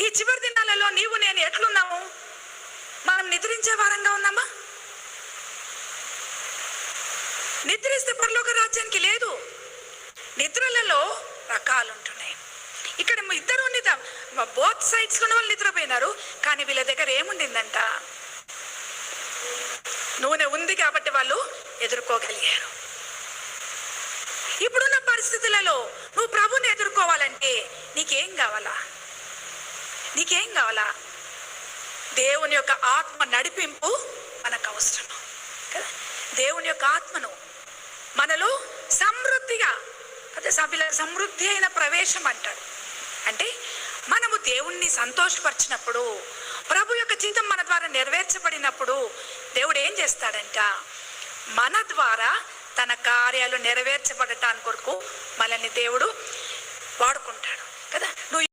ఈ చివరి దినాలలో నీవు నేను ఎట్లున్నాము? మనం నిద్రించే వారంగా ఉన్నామా? నిద్రిస్తే పరలోక రాజ్యానికి లేదు. నిద్రలలో రకాలు ఉంటున్నాయి ఇక్కడ ఇద్దరు నిద్ర బోత్ సైడ్స్ ఉన్న వాళ్ళు నిద్రపోయినారు కానీ వీళ్ళ దగ్గర ఏముండిందంట? నూనె ఉంది కాబట్టి వాళ్ళు ఎదుర్కోగలిగారు. ఇప్పుడున్న పరిస్థితులలో నువ్వు ప్రభుని ఎదుర్కోవాలంటే నీకేం కావాలా? నీకేం కావాలా? దేవుని యొక్క ఆత్మ నడిపింపు మనకు అవసరం కదా? దేవుని యొక్క ఆత్మను మనలో సమృద్ధిగా అదే సభ్యుల సమృద్ధి అయిన ప్రవేశం అంటాడు. అంటే మనము దేవుణ్ణి సంతోషపరిచినప్పుడు ప్రభు యొక్క జీతం మన ద్వారా నెరవేర్చబడినప్పుడు దేవుడు ఏం చేస్తాడంట? మన ద్వారా తన కార్యాలు నెరవేర్చబడటానికి కొరకు మనల్ని దేవుడు